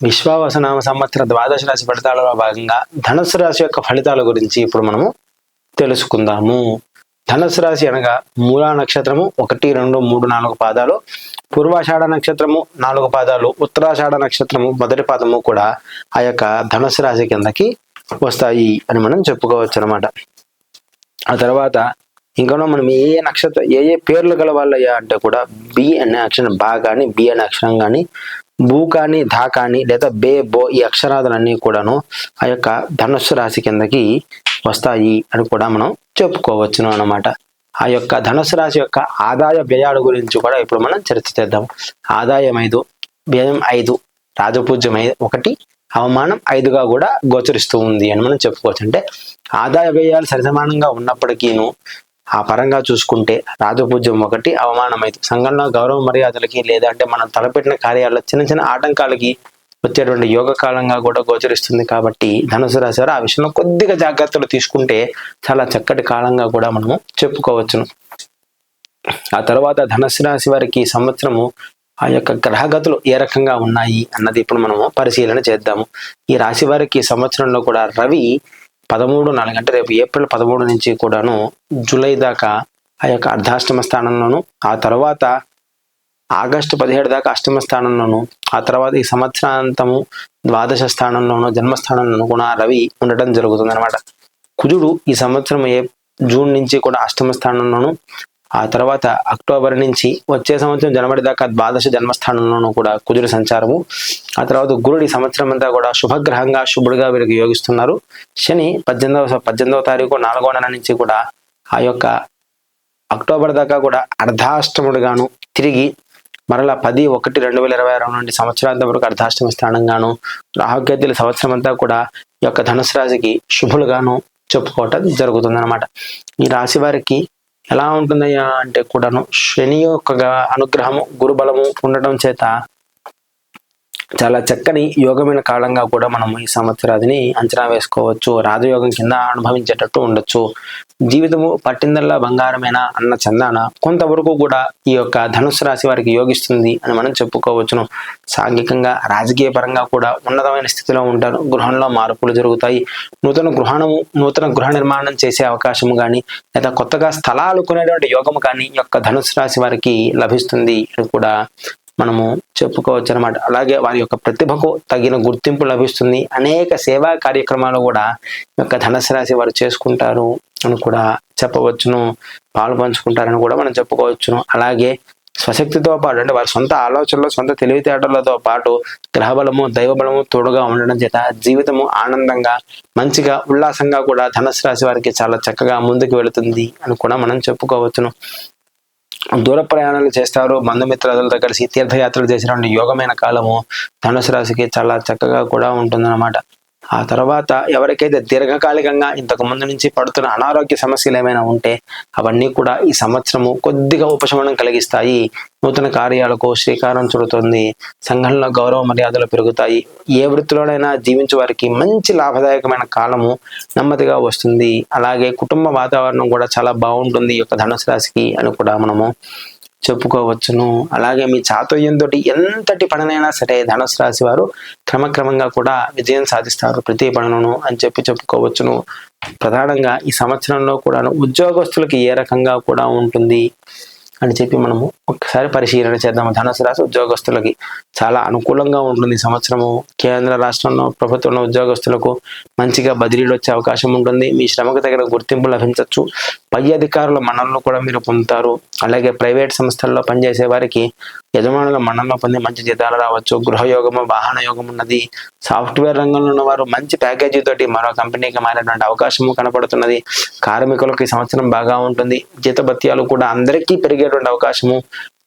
విశ్వావసనామ సంవత్సర ద్వాదశ రాశి ఫలితాలలో భాగంగా ధనుసు రాశి యొక్క ఫలితాల గురించి ఇప్పుడు మనము తెలుసుకుందాము. ధనుసు రాశి అనగా మూలా నక్షత్రము ఒకటి రెండు మూడు నాలుగు పాదాలు. పూర్వాషాఢ నక్షత్రము నాలుగు పాదాలు. ఉత్తరాషాఢ నక్షత్రము మొదటి పాదము కూడా ఆ యొక్క ధనుసు రాశి కిందకి వస్తాయి అని మనం చెప్పుకోవచ్చు అనమాట ఆ తర్వాత ఇంకా మనం ఏ ఏ నక్షత్ర ఏ ఏ పేర్లు గల వాళ్ళయ్యా అంటే కూడా బి అనే అక్షరం బా కానీ బి అనే అక్షరం కానీ భూ కానీ ధా కానీ లేదా బే బో ఈ అక్షరాదులన్నీ కూడాను ఆ యొక్క ధనుస్సు రాశి కిందకి వస్తాయి అని కూడా మనం చెప్పుకోవచ్చును అన్నమాట. ఆ యొక్క ధనుసు రాశి యొక్క ఆదాయ వ్యయాల గురించి కూడా ఇప్పుడు మనం చర్చ చేద్దాం. ఆదాయం ఐదు వ్యయం ఐదు రాజపూజ్యం ఐదు ఒకటి అవమానం ఐదుగా కూడా గోచరిస్తూ ఉంది అని మనం చెప్పుకోవచ్చు. అంటే ఆదాయ వ్యయాలు సరిసమానంగా ఉన్నప్పటికీను ఆ పరంగా చూసుకుంటే రాజపూజ్యం ఒకటి అవమానం సంఘంలో గౌరవ మర్యాదలకి లేదంటే మనం తలపెట్టిన కార్యాల్లో చిన్న చిన్న ఆటంకాలకి వచ్చేటువంటి యోగ కాలంగా కూడా గోచరిస్తుంది కాబట్టి ధనుసు రాశి వారు ఆ విషయంలో కొద్దిగా జాగ్రత్తలు తీసుకుంటే చాలా చక్కటి కాలంగా కూడా మనము చెప్పుకోవచ్చును. ఆ తర్వాత ధనుసు రాశి వారికి సంవత్సరము ఆ యొక్క గ్రహగతులు ఏ రకంగా ఉన్నాయి అన్నది ఇప్పుడు మనము పరిశీలన చేద్దాము. ఈ రాశి వారికి సంవత్సరంలో కూడా రవి పదమూడు నాలుగు అంటే రేపు ఏప్రిల్ పదమూడు నుంచి కూడాను జూలై దాకా ఆ యొక్క అర్ధాష్టమ స్థానంలోను ఆ తర్వాత ఆగస్టు పదిహేడు దాకా అష్టమ స్థానంలోను ఆ తర్వాత ఈ సంవత్సరాంతము ద్వాదశ స్థానంలోను జన్మస్థానంలోను కూడా రవి ఉండటం జరుగుతుంది అనమాట కుజుడు ఈ సంవత్సరం ఏ జూన్ నుంచి కూడా అష్టమ స్థానంలోను ఆ తర్వాత అక్టోబర్ నుంచి వచ్చే సంవత్సరం జనవరి దాకా ద్వాదశ జన్మస్థానంలోనూ కూడా కుజుడి సంచారము. ఆ తర్వాత గురుడి సంవత్సరం అంతా కూడా శుభగ్రహంగా శుభుడిగా వీరికి యోగిస్తున్నారు. శని పద్దెనిమిదవ పద్దెనిమిదవ తారీఖు నాలుగో నెల నుంచి కూడా ఆ యొక్క అక్టోబర్ దాకా కూడా అర్ధాష్టముడుగాను తిరిగి మరలా పది ఒకటి రెండు వేల ఇరవై ఆరు నుండి సంవత్సరాంతం వరకు అర్ధాష్టమి స్థానంగాను రాహుకేతుల సంవత్సరం అంతా కూడా ఈ యొక్క ధనుసు రాశికి శుభులుగాను చెప్పుకోవటం జరుగుతుంది అనమాట ఈ రాశి వారికి ఎలా ఉంటుందయ్యా అంటే కూడాను? శని యొక్క అనుగ్రహము గురుబలము ఉండటం చేత చాలా చక్కని యోగమైన కాలంగా కూడా మనం ఈ సంవత్సరాదిని అంచనా వేసుకోవచ్చు. రాజయోగం కింద అనుభవించేటట్టు ఉండొచ్చు. జీవితము పట్టిందల్లా బంగారమేనా అన్న చందాన కొంతవరకు కూడా ఈ యొక్క ధనుసు రాశి వారికి యోగిస్తుంది అని మనం చెప్పుకోవచ్చును. సాంఘికంగా రాజకీయ పరంగా కూడా ఉన్నతమైన స్థితిలో ఉంటారు. గృహంలో మార్పులు జరుగుతాయి. నూతన గృహణము నూతన గృహ నిర్మాణం చేసే అవకాశము కానీ లేదా కొత్తగా స్థలాలు కొనేటువంటి యోగము కానీ ఈ యొక్క ధనుసు రాశి వారికి లభిస్తుంది అని కూడా మనము చెప్పుకోవచ్చు అనమాట అలాగే వారి యొక్క ప్రతిభకు తగిన గుర్తింపు లభిస్తుంది. అనేక సేవా కార్యక్రమాలు కూడా యొక్క ధనుసు రాశి వారు చేసుకుంటారు అని కూడా చెప్పవచ్చును. పాలు పంచుకుంటారని కూడా మనం చెప్పుకోవచ్చును. అలాగే స్వశక్తితో పాటు అంటే వారి సొంత ఆలోచనలు సొంత తెలివితేటలతో పాటు గ్రహబలము దైవబలము తోడుగా ఉండడం చేత జీవితము ఆనందంగా మంచిగా ఉల్లాసంగా కూడా ధనుసు రాశి వారికి చాలా చక్కగా ముందుకు వెళుతుంది అని కూడా మనం చెప్పుకోవచ్చును. దూర ప్రయాణాలు చేస్తారు. బంధుమిత్రులతో కలిసి తీర్థయాత్రలు చేసినటువంటి యోగమైన కాలము ధనుసు రాశికి చాలా చక్కగా కూడా ఉంటుందన్నమాట. ఆ తర్వాత ఎవరికైతే దీర్ఘకాలికంగా ఇంతకు ముందు నుంచి పడుతున్న అనారోగ్య సమస్యలు ఏమైనా ఉంటే అవన్నీ కూడా ఈ సంవత్సరము కొద్దిగా ఉపశమనం కలిగిస్తాయి. నూతన కార్యాలకు శ్రీకారం చుడుతుంది. సంఘంలో గౌరవ మర్యాదలు పెరుగుతాయి. ఏ వృత్తిలోనైనా జీవించే వారికి మంచి లాభదాయకమైన కాలము నెమ్మదిగా వస్తుంది. అలాగే కుటుంబ వాతావరణం కూడా చాలా బాగుంటుంది ఈ యొక్క ధనుసు రాశికి అని కూడా మనము చెప్పుకోవచ్చును. అలాగే మీ చాతుర్యంతో ఎంతటి పనులైనా సరే ధనుసు రాశి వారు క్రమక్రమంగా కూడా విజయం సాధిస్తారు. ప్రతి పనులను అని చెప్పి చెప్పుకోవచ్చును. ప్రధానంగా ఈ సంవత్సరంలో కూడా ఉద్యోగస్తులకి ఏ రకంగా కూడా ఉంటుంది అని చెప్పి మనము ఒకసారి పరిశీలన చేద్దాము. ధనుసు రాశి ఉద్యోగస్తులకి చాలా అనుకూలంగా ఉంటుంది సంవత్సరము. కేంద్ర రాష్ట్రంలో ప్రభుత్వంలో ఉద్యోగస్తులకు మంచిగా బదిలీలు వచ్చే అవకాశం ఉంటుంది. మీ శ్రమకు తగిన గుర్తింపు లభించవచ్చు పై అధికారుల మన్ననలు కూడా మీరు పొందుతారు. అలాగే ప్రైవేట్ సంస్థల్లో పనిచేసే వారికి యజమానుల మన్ననలో పొంది మంచి జీతాలు రావచ్చు. గృహయోగము వాహన యోగం ఉన్నది. సాఫ్ట్వేర్ రంగంలో ఉన్న వారు మంచి ప్యాకేజీ తోటి మరో కంపెనీకి మారేటువంటి అవకాశము కనపడుతున్నది. కార్మికులకు ఈ సంవత్సరం బాగా ఉంటుంది. జీతభత్యాలు కూడా అందరికీ పెరిగేటువంటి అవకాశము.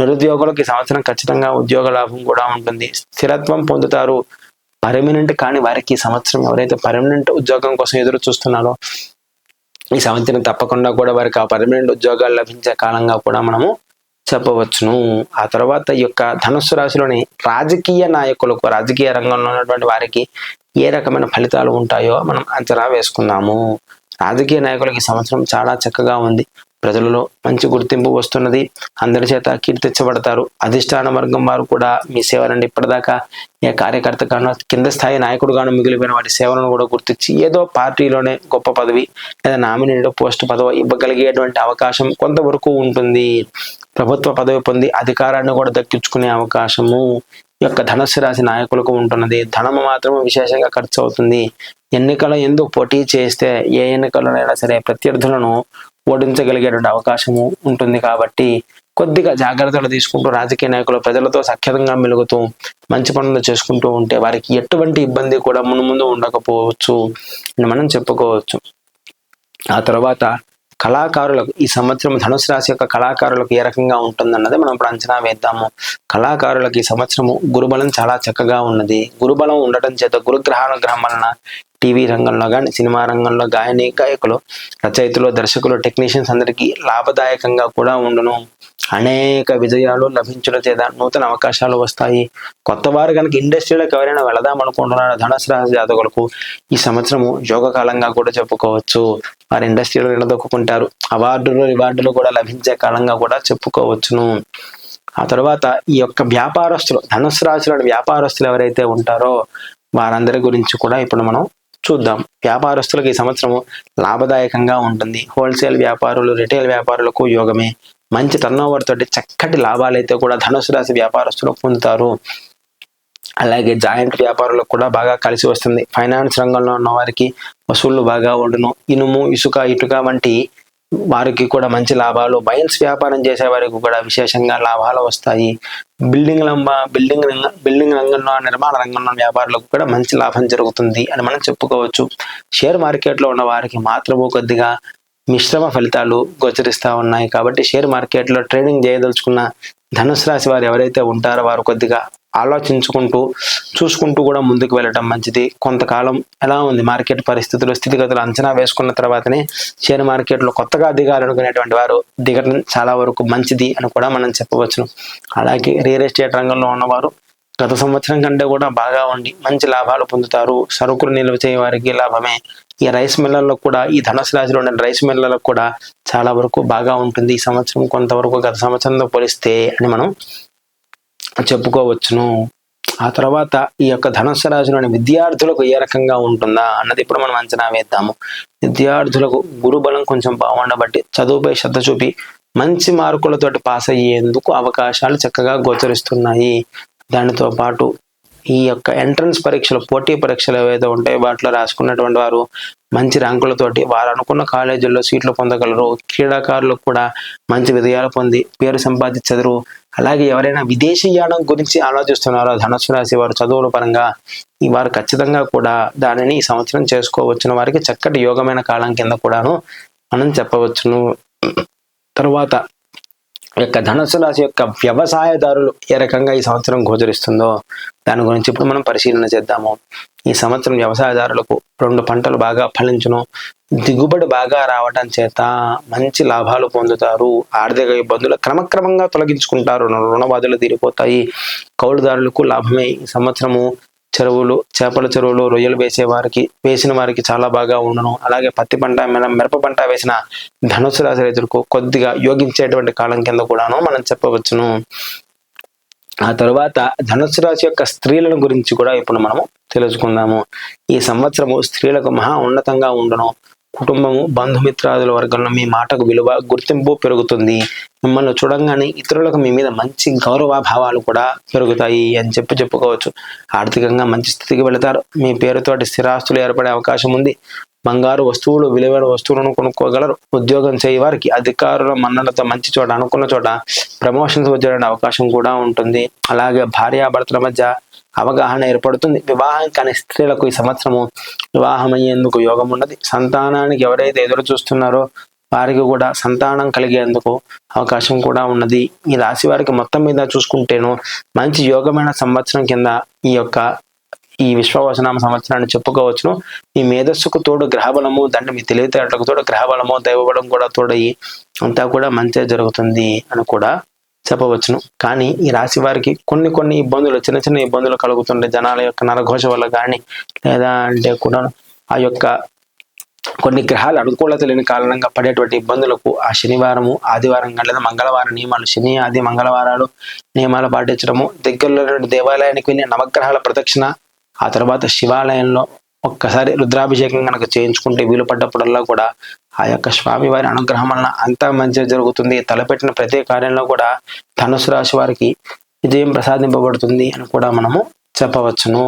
నిరుద్యోగులకు ఈ సంవత్సరం ఖచ్చితంగా ఉద్యోగ లాభం కూడా ఉంటుంది. స్థిరత్వం పొందుతారు. పర్మనెంట్ కానీ వారికి ఈ సంవత్సరం ఎవరైతే పర్మనెంట్ ఉద్యోగం కోసం ఎదురు చూస్తున్నారో ఈ సంవత్సరం తప్పకుండా కూడా వారికి ఆ పర్మనెంట్ ఉద్యోగాలు లభించే కాలంగా కూడా మనము చెప్పవచ్చును. ఆ తర్వాత ఈ యొక్క ధనుస్సు రాశిలోని రాజకీయ నాయకులకు రాజకీయ రంగంలో ఉన్నటువంటి వారికి ఏ రకమైన ఫలితాలు ఉంటాయో మనం అంచనా వేసుకుందాము. రాజకీయ నాయకులకి ఈ సంవత్సరం చాలా చక్కగా ఉంది. ప్రజలలో మంచి గుర్తింపు వస్తున్నది. అందరి చేత కీర్తించబడతారు. అధిష్టాన వర్గం వారు కూడా మీ సేవలండి. ఇప్పటిదాకా ఏ కార్యకర్త కానో కింద స్థాయి నాయకుడుగాను మిగిలిపోయిన వాటి సేవలను కూడా గుర్తించి ఏదో పార్టీలోనే గొప్ప పదవి లేదా నామినేటెడ్ పోస్ట్ పదవి ఇవ్వగలిగేటువంటి అవకాశం కొంతవరకు ఉంటుంది. ప్రభుత్వ పదవి పొంది అధికారాన్ని కూడా దక్కించుకునే అవకాశము ఈ యొక్క ధనస్సు రాశి నాయకులకు ఉంటున్నది. ధనము మాత్రం విశేషంగా ఖర్చు అవుతుంది. ఎన్నికలు ఎందుకు పోటీ చేస్తే ఏ ఎన్నికల్లోనైనా సరే ప్రత్యర్థులను ఓడించగలిగేటువంటి అవకాశము ఉంటుంది కాబట్టి కొద్దిగా జాగ్రత్తలు తీసుకుంటూ రాజకీయ నాయకులు ప్రజలతో సఖ్యతంగా మెలుగుతూ మంచి పనులు చేసుకుంటూ ఉంటే వారికి ఎటువంటి ఇబ్బంది కూడా మును ముందు ఉండకపోవచ్చు అని మనం చెప్పుకోవచ్చు. ఆ తర్వాత కళాకారులకు ఈ సంవత్సరం ధనుసు రాశి యొక్క కళాకారులకు ఏ రకంగా ఉంటుందన్నది మనం ఇప్పుడు అంచనా వేద్దాము. కళాకారులకు ఈ సంవత్సరము గురుబలం చాలా చక్కగా ఉన్నది. గురుబలం ఉండటం చేత గురుగ్రహానుగ్రహం వలన టీవీ రంగంలో కానీ సినిమా రంగంలో గాయని గాయకులు రచయితలు దర్శకులు టెక్నీషియన్స్ అందరికీ లాభదాయకంగా కూడా ఉండును. అనేక విజయాలు లభించడం చేత నూతన అవకాశాలు వస్తాయి. కొత్త వారు కనుక ఇండస్ట్రీలోకి ఎవరైనా వెళదాం అనుకుంటున్నారు? ధనుసు రాశి జాతకులకు ఈ సంవత్సరము యోగకాలంగా కూడా చెప్పుకోవచ్చు. వారి ఇండస్ట్రీలో నిలదొక్కుంటారు అవార్డులు రివార్డులు కూడా లభించే కాలంగా కూడా చెప్పుకోవచ్చును. ఆ తర్వాత ఈ యొక్క వ్యాపారస్తులు ధనుసు రాశిలోని వ్యాపారస్తులు ఎవరైతే ఉంటారో వారందరి గురించి కూడా ఇప్పుడు మనం చూద్దాం. వ్యాపారస్తులకు ఈ సంవత్సరం లాభదాయకంగా ఉంటుంది. హోల్సేల్ వ్యాపారులు రిటైల్ వ్యాపారులకు యోగమే. మంచి టర్నోవర్ తోటి చక్కటి లాభాలు అయితే కూడా ధనుసు రాశి వ్యాపారస్తులు పొందుతారు. అలాగే జాయింట్ వ్యాపారులకు కూడా బాగా కలిసి వస్తుంది. ఫైనాన్స్ రంగంలో ఉన్న వారికి వసూళ్ళు బాగా ఉండును ఇనుము ఇసుక ఇటుక వంటి వారికి కూడా మంచి లాభాలు. మైన్స్ వ్యాపారం చేసే వారికి కూడా విశేషంగా లాభాలు వస్తాయి. బిల్డింగ్ రంగ బిల్డింగ్ రంగ బిల్డింగ్ రంగంలో నిర్మాణ రంగంలో వ్యాపారులకు కూడా మంచి లాభం జరుగుతుంది అని మనం చెప్పుకోవచ్చు. షేర్ మార్కెట్లో ఉన్న వారికి మాత్రము కొద్దిగా మిశ్రమ ఫలితాలు గోచరిస్తూ ఉన్నాయి. కాబట్టి షేర్ మార్కెట్లో ట్రేడింగ్ చేయదలుచుకున్న ధనుసు రాశి వారు ఎవరైతే ఉంటారో వారు కొద్దిగా ఆలోచించుకుంటూ చూసుకుంటూ కూడా ముందుకు వెళ్ళటం మంచిది. కొంతకాలం ఎలా ఉంది మార్కెట్ పరిస్థితులు స్థితిగతులు అంచనా వేసుకున్న తర్వాతనే షేర్ మార్కెట్లో కొత్తగా దిగాలనుకునేటువంటి వారు దిగడం చాలా వరకు మంచిది అని కూడా మనం చెప్పవచ్చును. అలాగే రియల్ ఎస్టేట్ రంగంలో ఉన్నవారు గత సంవత్సరం కంటే కూడా బాగా ఉండి మంచి లాభాలు పొందుతారు. సరుకులు నిల్వ చేయ వారికి లాభమే. ఈ రైస్ మిల్లర్లో కూడా ఈ ధనుసు రాశిలో ఉండే రైస్ మిల్లర్లకు కూడా చాలా వరకు బాగా ఉంటుంది. ఈ సంవత్సరం కొంతవరకు గత సంవత్సరంతో పోలిస్తే అని మనం చెప్పుకోవచ్చును. ఆ తర్వాత ఈ యొక్క ధనుస్సు రాశిలోని విద్యార్థులకు ఏ రకంగా ఉంటుందా అన్నది ఇప్పుడు మనం అంచనా వేద్దాము. విద్యార్థులకు గురుబలం కొంచెం బాగుండబట్టి చదువుపై శ్రద్ధ చూపి మంచి మార్కులతోటి పాస్ అయ్యేందుకు అవకాశాలు చక్కగా గోచరిస్తున్నాయి. దానితో పాటు ఈ యొక్క ఎంట్రన్స్ పరీక్షలు పోటీ పరీక్షలు ఏవైతే ఉంటాయో వాటిలో రాసుకున్నటువంటి వారు మంచి ర్యాంకులతోటి వారు అనుకున్న కాలేజీల్లో సీట్లు పొందగలరు. క్రీడాకారులకు కూడా మంచి విజయాలు పొంది పేరు సంపాదించదురు. అలాగే ఎవరైనా విదేశీయానం గురించి ఆలోచిస్తున్నారో ధనుసు రాశి వారు చదువుల పరంగా ఈ వారు ఖచ్చితంగా కూడా దానిని ఈ సంవత్సరం చేసుకోవచ్చున. వారికి చక్కటి యోగమైన కాలం కింద కూడాను మనం చెప్పవచ్చును. తర్వాత యొక్క ధనుసు రాశి యొక్క వ్యవసాయదారులు ఏ రకంగా ఈ సంవత్సరం గోచరిస్తుందో దాని గురించి ఇప్పుడు మనం పరిశీలన చేద్దాము. ఈ సంవత్సరం వ్యవసాయదారులకు రెండు పంటలు బాగా ఫలించును. దిగుబడి బాగా రావటం చేత మంచి లాభాలు పొందుతారు. ఆర్థిక ఇబ్బందులు క్రమక్రమంగా తొలగించుకుంటారు. రుణబాధలు తీరిపోతాయి. కౌలుదారులకు లాభమే. ఈ సంవత్సరము చెరువులు చేపల చెరువులు రొయ్యలు వేసే వారికి వేసిన వారికి చాలా బాగా ఉండను. అలాగే పత్తి పంట మిన- మిరప పంట వేసిన ధనుసు రాశి రైతులకు కొద్దిగా యోగించేటువంటి కాలం కింద కూడాను మనం చెప్పవచ్చును. ఆ తరువాత ధనుసు రాశి యొక్క స్త్రీలను గురించి కూడా ఇప్పుడు మనము తెలుసుకుందాము. ఈ సంవత్సరము స్త్రీలకు మహా ఉన్నతంగా ఉండను. కుటుంబము బంధుమిత్రాదుల వర్గంలో మీ మాటకు విలువ గుర్తింపు పెరుగుతుంది. మిమ్మల్ని చూడంగానే ఇతరులకు మీ మీద మంచి గౌరవ భావాలు కూడా పెరుగుతాయి అని చెప్పి చెప్పుకోవచ్చు. ఆర్థికంగా మంచి స్థితికి వెళతారు. మీ పేరుతోటి స్థిరాస్తులు ఏర్పడే అవకాశం ఉంది. బంగారు వస్తువులు విలువైన వస్తువులను కొనుక్కోగలరు. ఉద్యోగం చేయ వారికి అధికారుల మన్ననతో మంచి చోట అనుకున్న చోట ప్రమోషన్స్ వచ్చే అవకాశం కూడా ఉంటుంది. అలాగే భార్యాభర్తల మధ్య అవగాహన ఏర్పడుతుంది. వివాహం కాని స్త్రీలకు ఈ సంవత్సరము వివాహం అయ్యేందుకు యోగం ఉన్నది. సంతానానికి ఎవరైతే ఎదురు చూస్తున్నారో వారికి కూడా సంతానం కలిగేందుకు అవకాశం కూడా ఉన్నది. ఈ రాశి వారికి మొత్తం మీద చూసుకుంటేను మంచి యోగమైన సంవత్సరం కింద ఈ యొక్క ఈ విశ్వవసనామ సంవత్సరాన్ని చెప్పుకోవచ్చును. మీ మేధస్సుకు తోడు గ్రహబలము దాంట్లో మీ తెలివితేటలకు తోడు గ్రహబలము దైవబలం కూడా తోడయి అంతా కూడా మంచిగా జరుగుతుంది అని కూడా చెప్పవచ్చును. కానీ ఈ రాశి వారికి కొన్ని కొన్ని ఇబ్బందులు చిన్న చిన్న ఇబ్బందులు కలుగుతుండే. జనాల యొక్క నరఘోష వల్ల కానీ లేదా అంటే కూడా ఆ యొక్క కొన్ని గ్రహాలు అనుకూలత లేని కారణంగా పడేటువంటి ఇబ్బందులకు ఆ శనివారము ఆదివారం లేదా మంగళవారం నియమాలు శని ఆది మంగళవారాలు నియమాలు పాటించడము. దగ్గరలో దేవాలయానికి వెళ్ళి నవగ్రహాల ప్రదక్షిణ ఆ తర్వాత శివాలయంలో ఒక్కసారి రుద్రాభిషేకం కనుక చేయించుకుంటే వీలు పడ్డప్పుడల్లా కూడా ఆ యొక్క స్వామి వారి అనుగ్రహం వలన అంతా మంచిగా జరుగుతుంది. తలపెట్టిన ప్రతి కార్యంలో కూడా ధనుసు రాశి వారికి విజయం ప్రసాదింపబడుతుంది అని కూడా మనము చెప్పవచ్చును.